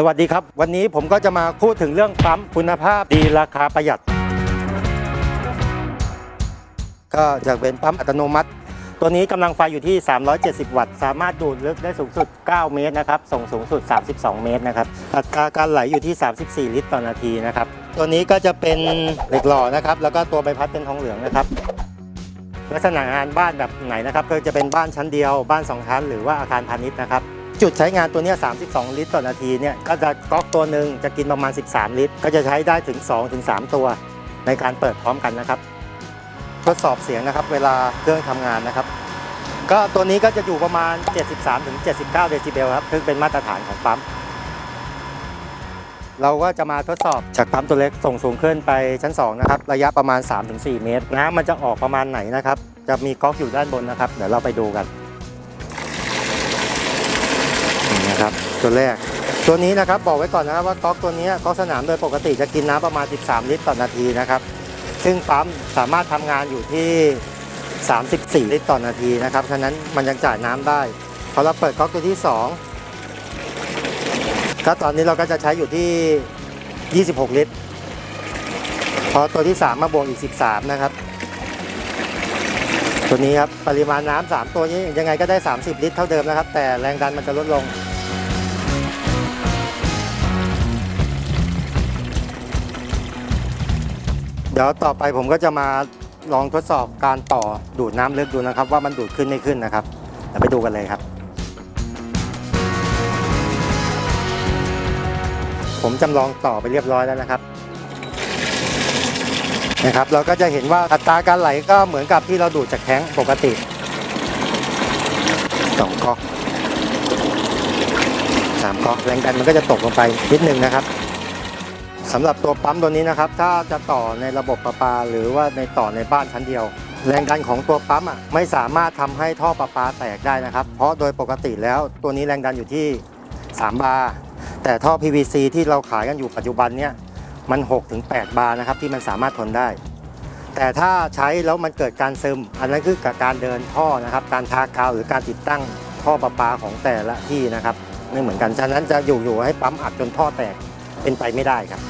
สวัสดีครับ วันนี้ผมก็จะมาพูดถึงเรื่องปั๊มคุณภาพดีราคาประหยัด ก็จะเป็นปั๊มอัตโนมัติ ตัวนี้กำลังไฟอยู่ที่ 370 วัตต์ สามารถดูดลึกได้สูงสุด 9 เมตรนะครับ ส่งสูงสุด 32 เมตรนะครับ อัตราการไหลอยู่ที่ 34 ลิตรต่อนาทีนะครับ ตัวนี้ก็จะเป็นเหล็กหล่อนะครับ แล้วก็ตัวใบพัดเป็นทองเหลืองนะครับ ลักษณะงานบ้านแบบไหนนะครับก็จะเป็นบ้านชั้นเดียว บ้านสองชั้น หรือว่าอาคารพาณิชย์นะครับ จุดใช้งานตัวนี้ 32 ลิตรต่อนาทีเนี่ยก็จะก๊อกตัวหนึ่งจะกินประมาณ 13 ลิตร ก็จะใช้ได้ถึง 2-3 ตัว ในการเปิดพร้อมกันนะครับทดสอบเสียงนะครับ เวลาเครื่องทำงานนะครับ ก็ตัวนี้ก็จะอยู่ประมาณ 73-79 เดซิเบลครับซึ่งเป็นมาตรฐานของปั๊มเราก็จะมาทดสอบจากปั๊มตัวเล็กส่งสูงขึ้นไปชั้น 2 นะครับ ระยะประมาณ 3-4 เมตรน้ำมันจะออกประมาณไหนนะครับ จะมีก๊อกอยู่ด้านบนนะครับ เดี๋ยวเราไปดูกัน นะครับ ตัวแรก ตัวนี้นะครับบอกไว้ก่อนนะครับว่าก๊อกตัวนี้ก๊อกสนามโดยปกติจะกินน้ำประมาณ 13 ลิตรต่อนาทีนะครับ ซึ่งปั๊มสามารถทำงานอยู่ที่ 34 ลิตรต่อนาทีนะครับฉะนั้นมันยังจ่ายน้ำได้พอเราเปิดก๊อกตัวที่ 2 ก็ตอนนี้เราก็จะใช้อยู่ที่ 26 ลิตร พอตัวที่ 3 มาบวกอีก 13 นะครับตัวนี้ครับปริมาณน้ำ3ตัวนี้ยังไงก็ได้ 30 ลิตรเท่าเดิมนะครับ แต่แรงดันมันจะลดลง ดี๋ยวต่อไปผมก็จะมาลองทดสอบการต่อดูดน้ำลึกดูนะครับ ว่ามันดูดขึ้นไม่ขึ้นนะครับเดี๋ยวไปดูกันเลยครับ ผมจำลองต่อไปเรียบร้อยแล้วนะครับนะครับ เราก็จะเห็นว่าอัตราการไหลก็เหมือนกับที่เราดูดจากแท้งปกติสองก๊อกสามก๊อกแรงดันมันก็จะตกลงไปนิดนึงนะครับ สำหรับตัวปั๊มตัวนี้นะครับ ถ้าจะต่อในระบบประปา หรือว่าในต่อในบ้านชั้นเดียว แรงดันของตัวปั๊มอะไม่สามารถทำให้ท่อประปาแตกได้นะครับ เพราะโดยปกติแล้วตัวนี้แรงดันอยู่ที่ 3 บาร์แต่ท่อ PVC ที่เราขายกันอยู่ปัจจุบันเนี่ยมัน6ถึง8บาร์นะครับที่มันสามารถทนได้ แต่ถ้าใช้แล้วมันเกิดการซึม อันนั้นคือกับการเดินท่อนะครับ การทากาวหรือการติดตั้งท่อประปาของแต่ละที่นะครับไม่เหมือนกัน ฉะนั้นจะอยู่ๆให้ปั๊มอัดจนท่อแตกเป็นไปไม่ได้ครับ